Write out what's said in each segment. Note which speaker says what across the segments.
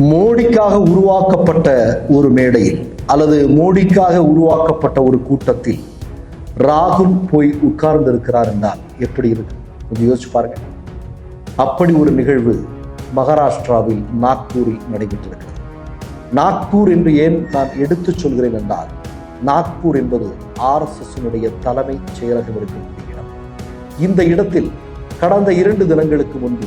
Speaker 1: மோடிக்காக உருவாக்கப்பட்ட ஒரு மேடையில் அல்லது மோடிக்காக உருவாக்கப்பட்ட ஒரு கூட்டத்தில் ராகுல் போய் உட்கார்ந்திருக்கிறார் என்றால் எப்படி இருக்கு கொஞ்சம் யோசிச்சு பாருங்க. அப்படி ஒரு நிகழ்வு மகாராஷ்டிராவில் நாக்பூரில் நடைபெற்றிருக்கிறது. நாக்பூர் என்று ஏன் நான் எடுத்துச் சொல்கிறேன் என்றால் நாக்பூர் என்பது ஆர்எஸ்எஸ்னுடைய தலைமை செயலகம் இருக்கக்கூடிய இடம். இந்த இடத்தில் கடந்த இரண்டு தினங்களுக்கு முன்பு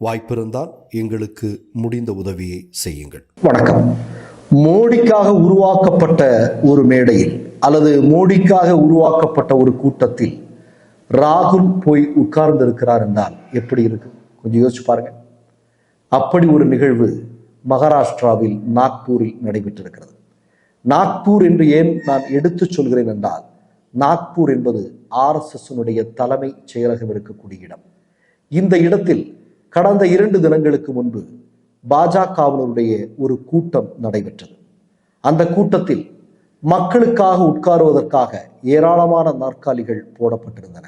Speaker 2: வாய்ப்பிருந்தால் எங்களுக்கு முடிந்த உதவியை செய்யுங்கள்.
Speaker 1: வணக்கம். மோடிக்காக உருவாக்கப்பட்ட ஒரு மேடையில் அல்லது மோடிக்காக உருவாக்கப்பட்ட ஒரு கூட்டத்தில் ராகுல் போய் உட்கார்ந்திருக்கிறார் என்றால் எப்படி இருக்கு? கொஞ்சம் யோசிச்சு பாருங்க. அப்படி ஒரு நிகழ்வு மகாராஷ்டிராவில் நாக்பூரில் நடைபெற்றிருக்கிறது. நாக்பூர் என்று ஏன் நான் எடுத்துச் சொல்கிறேன் என்றால் நாக்பூர் என்பது ஆர்எஸ்எஸ்னுடைய தலைமை செயலகம் இருக்கக்கூடிய இடம். இந்த இடத்தில் கடந்த இரண்டு தினங்களுக்கு முன்பு பாஜகவினருடைய ஒரு கூட்டம் நடைபெற்றது. அந்த கூட்டத்தில் மக்களுக்காக உட்காருவதற்காக ஏராளமான நாற்காலிகள் போடப்பட்டிருந்தன.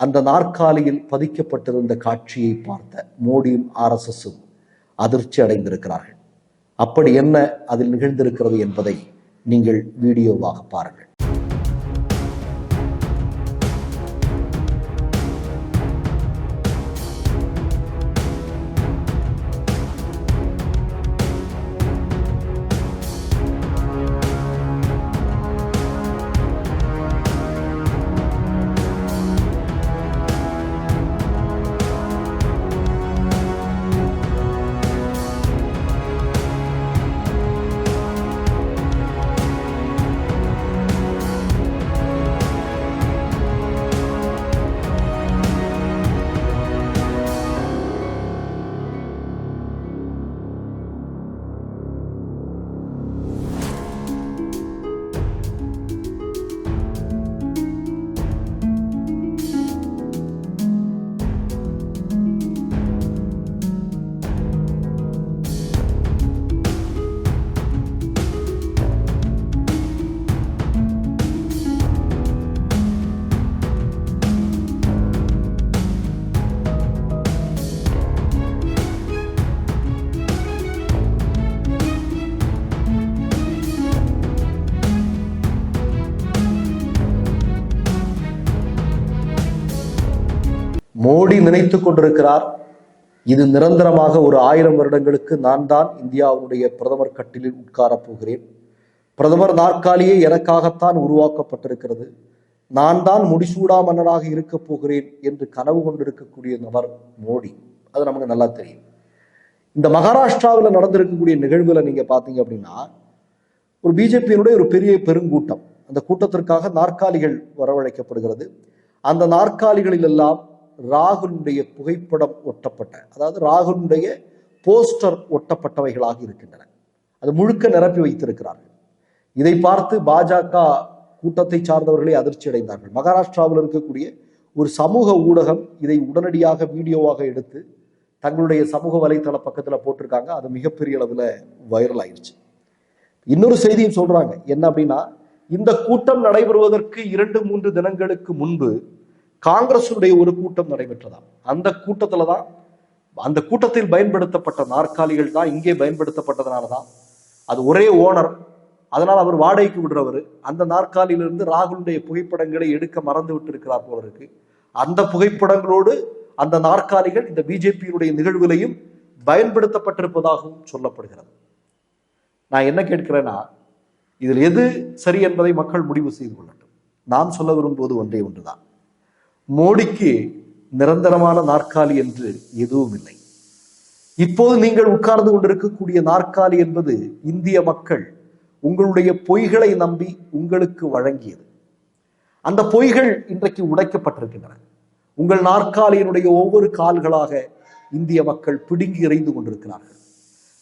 Speaker 1: அந்த நாற்காலியில் பதிக்கப்பட்டிருந்த காட்சியை பார்த்த மோடியும் ஆர்எஸ்எஸும் அதிர்ச்சி அடைந்திருக்கிறார்கள். அப்படி என்ன அதில் நிகழ்ந்திருக்கிறது என்பதை நீங்கள் வீடியோவாக பாருங்கள். நினைத்து கொண்டிருக்கிறார். இது நிரந்தரமாக ஒரு ஆயிரம் வருடங்களுக்கு நான் தான் இந்தியாவுடைய பிரதமர் கட்டிலில் உட்காரப் போகிறேன். பிரதமர் நாற்காலியே எனக்காகத்தான் உருவாக்கப்பட்டிருக்கிறது. நான் தான் முடிசூடா மன்னராக இருக்கப் போகிறேன் என்று கனவு கொண்டிருக்கக்கூடிய நபர் மோடி. அது நமக்கு நல்லா தெரியும். இந்த மகாராஷ்டிராவில் நடந்திருக்கக்கூடிய நிகழ்வுல நீங்க பார்த்தீங்க அப்படின்னா ஒரு பிஜேபியினுடைய ஒரு பெரிய பெருங்கூட்டம். அந்த கூட்டத்திற்காக நாற்காலிகள் வரவழைக்கப்படுகிறது. அந்த நாற்காலிகளில் எல்லாம் ராகுலுடைய புகைப்படம் ஒட்டப்பட்ட அதாவது ராகுனுடைய போஸ்டர் ஒட்டப்பட்டவைகளாக இருக்கின்றன. அது முழுக்க நிரப்பி வைத்திருக்கிறார்கள். இதை பார்த்து பாஜக கூட்டத்தை சார்ந்தவர்களே அதிர்ச்சி அடைந்தார்கள். மகாராஷ்டிராவில் இருக்கக்கூடிய ஒரு சமூக ஊடகம் இதை உடனடியாக வீடியோவாக எடுத்து தங்களுடைய சமூக வலைத்தள பக்கத்தில் போட்டிருக்காங்க. அது மிகப்பெரிய அளவில் வைரல் ஆயிடுச்சு இன்னொரு செய்தியும் சொல்றாங்க. என்ன அப்படின்னா இந்த கூட்டம் நடைபெறுவதற்கு இரண்டு மூன்று தினங்களுக்கு முன்பு காங்கிரசுடைய ஒரு கூட்டம் நடைபெற்றதாம். அந்த கூட்டத்துல தான் அந்த கூட்டத்தில் பயன்படுத்தப்பட்ட நாற்காலிகள் தான் இங்கே பயன்படுத்தப்பட்டதுனால தான் அது ஒரே ஓனர் அதனால் அவர் வாடகைக்கு விடுறவர். அந்த நாற்காலியிலிருந்து ராகுலுடைய புகைப்படங்களை எடுக்க மறந்து விட்டு இருக்கிறார் போல இருக்கு. அந்த புகைப்படங்களோடு அந்த நாற்காலிகள் இந்த பிஜேபியினுடைய நிகழ்வுகளையும் பயன்படுத்தப்பட்டிருப்பதாகவும் சொல்லப்படுகிறது. நான் என்ன கேட்கிறேன்னா இதில் எது சரி என்பதை மக்கள் முடிவு செய்து கொள்ளட்டும். நான் சொல்ல விரும்புவது ஒன்றே ஒன்றுதான். மோடிக்கு நிரந்தரமான நாற்காலி என்று எதுவும் இல்லை. இப்போது நீங்கள் உட்கார்ந்து கொண்டிருக்கக்கூடிய நாற்காலி என்பது இந்திய மக்கள் உங்களுடைய பொய்களை நம்பி உங்களுக்கு வழங்கியது. அந்த பொய்கள் இன்றைக்கு உடைக்கப்பட்டிருக்கின்றன. உங்கள் நாற்காலியினுடைய ஒவ்வொரு கால்களாக இந்திய மக்கள் பிடுங்கி எறிந்து கொண்டிருக்கிறார்கள்.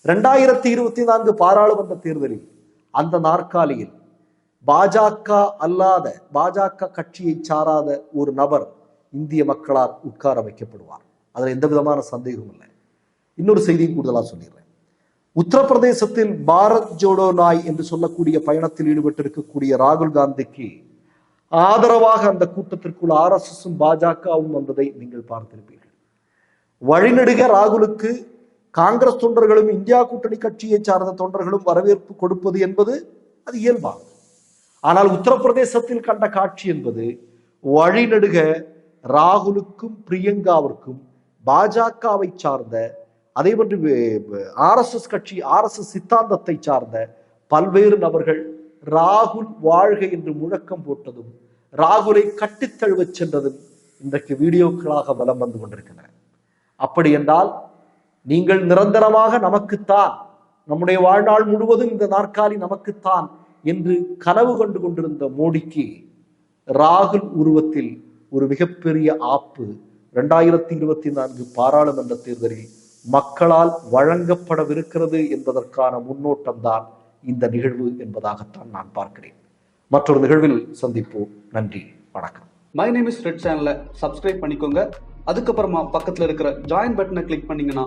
Speaker 1: ரெண்டாயிரத்தி இருபத்தி நான்கு பாராளுமன்ற தேர்தலில் அந்த நாற்காலியில் பாஜக அல்லாத பாஜக கட்சியை சாராத ஒரு நபர் இந்திய மக்களால் உட்கார வைக்கப்படுவார். அதில் எந்த விதமான சந்தேகமும் இல்லை. இன்னொரு செய்தியும் கூடுதலாக சொல்லிடுறேன். உத்தரப்பிரதேசத்தில் பாரத் ஜோடோ நாய் என்று சொல்லக்கூடிய பயணத்தில் ஈடுபட்டிருக்கக்கூடிய ராகுல் காந்திக்கு ஆதரவாக அந்த கூட்டத்திற்குள் ஆர்எஸ்எஸும் பாஜகவும் வந்ததை நீங்கள் பார்த்திருப்பீர்கள். வழிநெடுக ராகுலுக்கு காங்கிரஸ் தொண்டர்களும் இந்தியா கூட்டணி கட்சியை சார்ந்த தொண்டர்களும் வரவேற்பு கொடுப்பது என்பது அது இயல்பாகும். ஆனால் உத்தரப்பிரதேசத்தில் கண்ட காட்சி என்பது வழிநடுக ராகுலுக்கும் பிரியங்காவிற்கும் பாஜகவை சார்ந்த அதே போன்று ஆர்எஸ்எஸ் கட்சி ஆர்எஸ்எஸ் சித்தாந்தத்தை சார்ந்த பல்வேறு நபர்கள் ராகுல் வாழ்க என்று முழக்கம் போட்டதும் ராகுலை கட்டித்தழுவச் சென்றதும் இன்றைக்கு வீடியோக்களாக வலம் வந்து கொண்டிருக்கின்றன. அப்படி என்றால் நீங்கள் நிரந்தரமாக நமக்குத்தான் நம்முடைய வாழ்நாள் முழுவதும் இந்த நாற்காலி நமக்குத்தான் என்று கனவு கண்டு கொண்டிருந்த மோடிக்கு ராகுல் உருவத்தில் ஒரு மிகப்பெரிய ஆப்பு இரண்டாயிரத்தி இருபத்தி நான்கு பாராளுமன்ற தேர்தலில் மக்களால் வழங்கப்படவிருக்கிறது என்பதற்கான முன்னோட்டம்தான் இந்த நிகழ்வு என்பதாகத்தான் நான் பார்க்கிறேன். மற்றொரு நிகழ்வில் சந்திப்போம். நன்றி. வணக்கம்.
Speaker 3: மை நேம் இஸ் ரெட் சேனலை சப்ஸ்கிரைப் பண்ணிக்கோங்க. அதுக்கப்புறமா பக்கத்தில் இருக்கிற ஜாயின் பட்டனை கிளிக் பண்ணீங்கன்னா